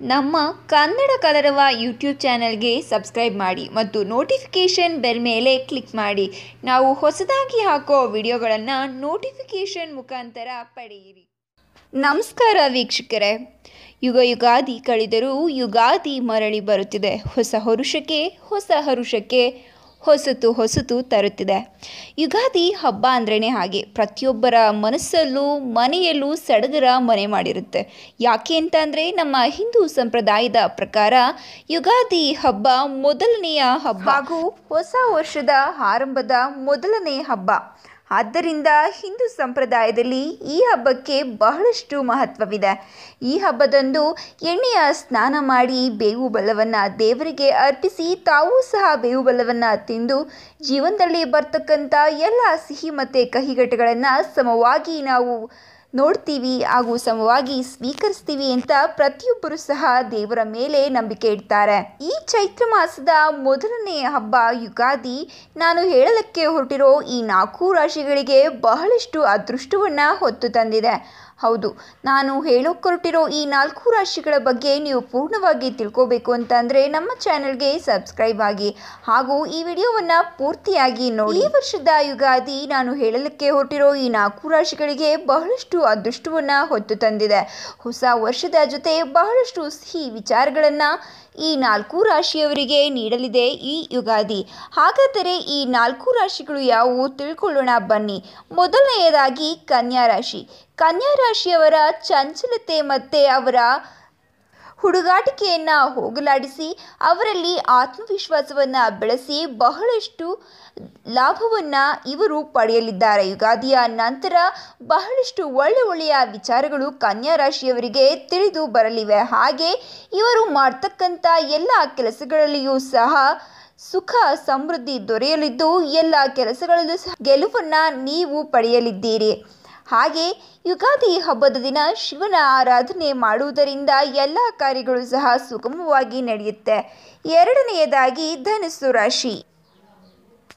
ನಮ್ಮ ಕನ್ನಡ ಕಲರವ ಯೂಟ್ಯೂಬ್ ಚಾನಲ್ಗೆ ಸಬ್ಸ್ಕ್ರೈಬ್ ಮಾಡಿ ಮತ್ತು ನೋಟಿಫಿಕೇಷನ್ ಬೆಲ್ ಮೇಲೆ ಕ್ಲಿಕ್ ಮಾಡಿ. ನಾವು ಹೊಸದಾಗಿ ಹಾಕೋ ವಿಡಿಯೋಗಳನ್ನು ನೋಟಿಫಿಕೇಷನ್ ಮುಖಾಂತರ ಪಡೆಯಿರಿ. ನಮಸ್ಕಾರ ವೀಕ್ಷಕರೇ. ಯುಗ ಯುಗಾದಿ ಕಳೆದರೂ ಯುಗಾದಿ ಮರಳಿ ಬರುತ್ತಿದೆ. ಹೊಸ ಹರುಷಕ್ಕೆ ಹೊಸ ಹರುಷಕ್ಕೆ ಹೊಸತು ಹೊಸತು ತರುತ್ತಿದೆ. ಯುಗಾದಿ ಹಬ್ಬ ಅಂದ್ರೇ ಹಾಗೆ. ಪ್ರತಿಯೊಬ್ಬರ ಮನಸ್ಸಲ್ಲೂ, ಮನೆಯಲ್ಲೂ ಸಡಗರ ಮನೆ ಮಾಡಿರುತ್ತೆ. ಯಾಕೆ ಅಂತ ಅಂದರೆ ನಮ್ಮ ಹಿಂದೂ ಸಂಪ್ರದಾಯದ ಪ್ರಕಾರ ಯುಗಾದಿ ಹಬ್ಬ ಮೊದಲನೆಯ ಹಬ್ಬ. ಹಾಗೂ ಹೊಸ ವರ್ಷದ ಆರಂಭದ ಮೊದಲನೇ ಹಬ್ಬ. ಆದ್ದರಿಂದ ಹಿಂದೂ ಸಂಪ್ರದಾಯದಲ್ಲಿ ಈ ಹಬ್ಬಕ್ಕೆ ಬಹಳಷ್ಟು ಮಹತ್ವವಿದೆ. ಈ ಹಬ್ಬದಂದು ಎಣ್ಣೆಯ ಸ್ನಾನ ಮಾಡಿ ಬೇವು ಬಲವನ್ನು ದೇವರಿಗೆ ಅರ್ಪಿಸಿ ತಾವೂ ಸಹ ಬೇವು ಬಲವನ್ನು ತಿಂದು ಜೀವನದಲ್ಲಿ ಬರ್ತಕ್ಕಂಥ ಎಲ್ಲ ಸಿಹಿ ಮತ್ತು ಕಹಿಘಟಗಳನ್ನು ಸಮವಾಗಿ ನಾವು ನೋಡ್ತೀವಿ ಹಾಗೂ ಸಮವಾಗಿ ಸ್ವೀಕರಿಸ್ತೀವಿ ಅಂತ ಪ್ರತಿಯೊಬ್ಬರು ಸಹ ದೇವರ ಮೇಲೆ ನಂಬಿಕೆ ಇಡ್ತಾರೆ. ಈ ಚೈತ್ರ ಮಾಸದ ಮೊದಲನೇ ಹಬ್ಬ ಯುಗಾದಿ. ನಾನು ಹೇಳಲಿಕ್ಕೆ ಹೊರಟಿರೋ ಈ ನಾಲ್ಕು ರಾಶಿಗಳಿಗೆ ಬಹಳಷ್ಟು ಅದೃಷ್ಟವನ್ನು ಹೊತ್ತು ತಂದಿದೆ. ಹೌದು. ನಾನು ಹೇಳೋಕೆ ಹೊರಟಿರೋ ಈ ನಾಲ್ಕು ರಾಶಿಗಳ ಬಗ್ಗೆ ನೀವು ಪೂರ್ಣವಾಗಿ ತಿಳ್ಕೋಬೇಕು ಅಂತಂದರೆ ನಮ್ಮ ಚಾನೆಲ್ಗೆ ಸಬ್ಸ್ಕ್ರೈಬ್ ಆಗಿ ಹಾಗೂ ಈ ವಿಡಿಯೋವನ್ನು ಪೂರ್ತಿಯಾಗಿ ನೋಡಿ. ಈ ವರ್ಷದ ಯುಗಾದಿ ನಾನು ಹೇಳಲಿಕ್ಕೆ ಹೊರಟಿರೋ ಈ ನಾಲ್ಕು ರಾಶಿಗಳಿಗೆ ಬಹಳಷ್ಟು ಅದೃಷ್ಟವನ್ನು ಹೊತ್ತು ತಂದಿದೆ. ಹೊಸ ವರ್ಷದ ಜೊತೆ ಬಹಳಷ್ಟು ಸಿಹಿ ವಿಚಾರಗಳನ್ನು ಈ ನಾಲ್ಕು ರಾಶಿಯವರಿಗೆ ನೀಡಲಿದೆ ಈ ಯುಗಾದಿ. ಹಾಗಾದರೆ ಈ ನಾಲ್ಕು ರಾಶಿಗಳು ಯಾವುವು ತಿಳ್ಕೊಳ್ಳೋಣ ಬನ್ನಿ. ಮೊದಲನೆಯದಾಗಿ ಕನ್ಯಾ ರಾಶಿ. ಕನ್ಯಾ ರಾಶಿಯವರ ಚಂಚಲತೆ ಮತ್ತು ಅವರ ಹುಡುಗಾಟಿಕೆಯನ್ನು ಹೋಗಲಾಡಿಸಿ, ಅವರಲ್ಲಿ ಆತ್ಮವಿಶ್ವಾಸವನ್ನು ಬೆಳೆಸಿ ಬಹಳಷ್ಟು ಲಾಭವನ್ನು ಇವರು ಪಡೆಯಲಿದ್ದಾರೆ. ಯುಗಾದಿಯ ನಂತರ ಬಹಳಷ್ಟು ಒಳ್ಳೆ ಒಳ್ಳೆಯ ವಿಚಾರಗಳು ಕನ್ಯಾ ರಾಶಿಯವರಿಗೆ ತಿಳಿದು ಬರಲಿವೆ. ಹಾಗೆ ಇವರು ಮಾಡ್ತಕ್ಕಂಥ ಎಲ್ಲ ಕೆಲಸಗಳಲ್ಲಿಯೂ ಸಹ ಸುಖ, ಸಮೃದ್ಧಿ ದೊರೆಯಲಿದ್ದು, ಎಲ್ಲ ಕೆಲಸಗಳಲ್ಲೂ ಸಹ ಗೆಲುವನ್ನು ನೀವು ಪಡೆಯಲಿದ್ದೀರಿ. ಹಾಗೆ ಯುಗಾದಿ ಹಬ್ಬದ ದಿನ ಶಿವನ ಆರಾಧನೆ ಮಾಡುವುದರಿಂದ ಎಲ್ಲ ಕಾರ್ಯಗಳು ಸಹ ಸುಗಮವಾಗಿ ನಡೆಯುತ್ತೆ. ಎರಡನೆಯದಾಗಿ ಧನಸ್ಸು ರಾಶಿ.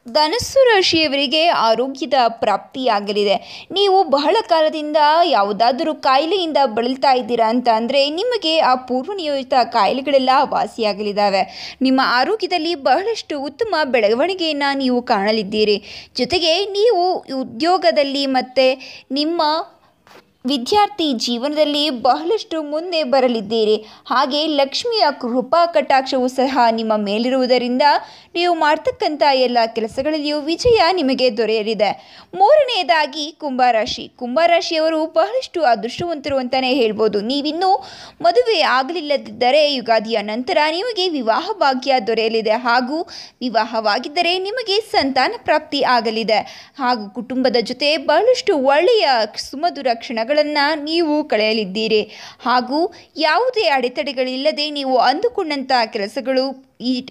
ಧನಸ್ಸು ರಾಶಿಯವರಿಗೆ ಆರೋಗ್ಯದ ಪ್ರಾಪ್ತಿಯಾಗಲಿದೆ. ನೀವು ಬಹಳ ಕಾಲದಿಂದ ಯಾವುದಾದರೂ ಕಾಯಿಲೆಯಿಂದ ಬಳಲ್ತಾ ಇದ್ದೀರಾ ಅಂತ ಅಂದರೆ ನಿಮಗೆ ಆ ಪೂರ್ವನಿಯೋಜಿತ ಕಾಯಿಲೆಗಳೆಲ್ಲ ವಾಸಿಯಾಗಲಿದ್ದಾವೆ. ನಿಮ್ಮ ಆರೋಗ್ಯದಲ್ಲಿ ಬಹಳಷ್ಟು ಉತ್ತಮ ಬೆಳವಣಿಗೆಯನ್ನು ನೀವು ಕಾಣಲಿದ್ದೀರಿ. ಜೊತೆಗೆ ನೀವು ಉದ್ಯೋಗದಲ್ಲಿ ಮತ್ತು ನಿಮ್ಮ ವಿದ್ಯಾರ್ಥಿ ಜೀವನದಲ್ಲಿ ಬಹಳಷ್ಟು ಮುಂದೆ ಬರಲಿದ್ದೀರಿ. ಹಾಗೆ ಲಕ್ಷ್ಮಿಯ ಕೃಪಾ ಕಟಾಕ್ಷವು ಸಹ ನಿಮ್ಮ ಮೇಲಿರುವುದರಿಂದ ನೀವು ಮಾಡ್ತಕ್ಕಂಥ ಎಲ್ಲ ಕೆಲಸಗಳಲ್ಲಿಯೂ ವಿಜಯ ನಿಮಗೆ ದೊರೆಯಲಿದೆ. ಮೂರನೆಯದಾಗಿ ಕುಂಭರಾಶಿ. ಕುಂಭರಾಶಿಯವರು ಬಹಳಷ್ಟು ಅದೃಷ್ಟವಂತರು ಅಂತಲೇ ಹೇಳ್ಬೋದು. ನೀವಿನ್ನೂ ಮದುವೆ ಆಗಲಿಲ್ಲದಿದ್ದರೆ ಯುಗಾದಿಯ ನಂತರ ನಿಮಗೆ ವಿವಾಹ ಭಾಗ್ಯ ದೊರೆಯಲಿದೆ. ಹಾಗೂ ವಿವಾಹವಾಗಿದ್ದರೆ ನಿಮಗೆ ಸಂತಾನ ಪ್ರಾಪ್ತಿ ಆಗಲಿದೆ. ಹಾಗೂ ಕುಟುಂಬದ ಜೊತೆ ಬಹಳಷ್ಟು ಒಳ್ಳೆಯ ಸುಮಧುರ ಕ್ಷಣಗಳು ನೀವು ಕಳೆಯಲಿದ್ದೀರಿ. ಹಾಗೂ ಯಾವುದೇ ಅಡೆತಡೆಗಳಿಲ್ಲದೆ ನೀವು ಅಂದುಕೊಂಡಂಥ ಕೆಲಸಗಳು ಈ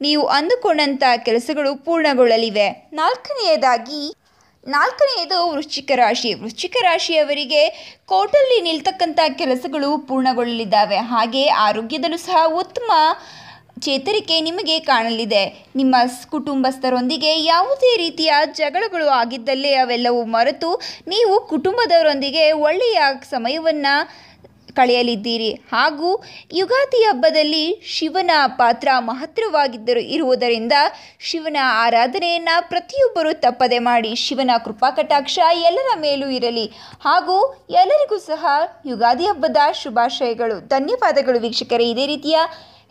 ನೀವು ಅಂದುಕೊಂಡಂಥ ಕೆಲಸಗಳು ಪೂರ್ಣಗೊಳ್ಳಲಿವೆ. ನಾಲ್ಕನೆಯದಾಗಿ, ನಾಲ್ಕನೆಯದು ವೃಶ್ಚಿಕ ರಾಶಿ. ವೃಶ್ಚಿಕ ರಾಶಿಯವರಿಗೆ ಕೋರ್ಟಲ್ಲಿ ನಿಲ್ತಕ್ಕಂಥ ಕೆಲಸಗಳು ಪೂರ್ಣಗೊಳ್ಳಲಿದ್ದಾವೆ. ಹಾಗೆ ಆರೋಗ್ಯದಲ್ಲೂ ಸಹ ಉತ್ತಮ ಚೇತರಿಕೆ ನಿಮಗೆ ಕಾಣಲಿದೆ. ನಿಮ್ಮ ಕುಟುಂಬಸ್ಥರೊಂದಿಗೆ ಯಾವುದೇ ರೀತಿಯ ಜಗಳಗಳು ಆಗಿದ್ದಲ್ಲಿ ಅವೆಲ್ಲವೂ ಮರೆತು ನೀವು ಕುಟುಂಬದವರೊಂದಿಗೆ ಒಳ್ಳೆಯ ಸಮಯವನ್ನು ಕಳೆಯಲಿದ್ದೀರಿ. ಹಾಗೂ ಯುಗಾದಿ ಹಬ್ಬದಲ್ಲಿ ಶಿವನ ಪಾತ್ರ ಮಹತ್ತರವಾಗಿದ್ದರು ಇರುವುದರಿಂದ ಶಿವನ ಆರಾಧನೆಯನ್ನು ಪ್ರತಿಯೊಬ್ಬರೂ ತಪ್ಪದೆ ಮಾಡಿ ಶಿವನ ಕೃಪಾ ಕಟಾಕ್ಷ ಎಲ್ಲರ ಮೇಲೂ ಇರಲಿ. ಹಾಗೂ ಎಲ್ಲರಿಗೂ ಸಹ ಯುಗಾದಿ ಹಬ್ಬದ ಶುಭಾಶಯಗಳು. ಧನ್ಯವಾದಗಳು ವೀಕ್ಷಕರೇ. ಇದೇ ರೀತಿಯ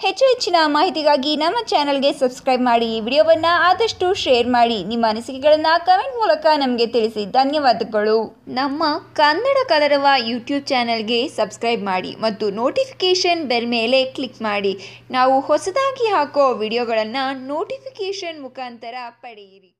ಹೆಚ್ಚು ಹೆಚ್ಚಿನ ಮಾಹಿತಿಗಾಗಿ ನಮ್ಮ ಚಾನಲ್ಗೆ ಸಬ್ಸ್ಕ್ರೈಬ್ ಮಾಡಿ ಈ ವಿಡಿಯೋವನ್ನು ಆದಷ್ಟು ಶೇರ್ ಮಾಡಿ. ನಿಮ್ಮ ಅನಿಸಿಕೆಗಳನ್ನು ಕಮೆಂಟ್ ಮೂಲಕ ನಮಗೆ ತಿಳಿಸಿ. ಧನ್ಯವಾದಗಳು. ನಮ್ಮ ಕನ್ನಡ ಕಲರವ ಯೂಟ್ಯೂಬ್ ಚಾನಲ್ಗೆ ಸಬ್ಸ್ಕ್ರೈಬ್ ಮಾಡಿ ಮತ್ತು ನೋಟಿಫಿಕೇಷನ್ ಬೆಲ್ ಮೇಲೆ ಕ್ಲಿಕ್ ಮಾಡಿ. ನಾವು ಹೊಸದಾಗಿ ಹಾಕೋ ವಿಡಿಯೋಗಳನ್ನು ನೋಟಿಫಿಕೇಷನ್ ಮುಖಾಂತರ ಪಡೆಯಿರಿ.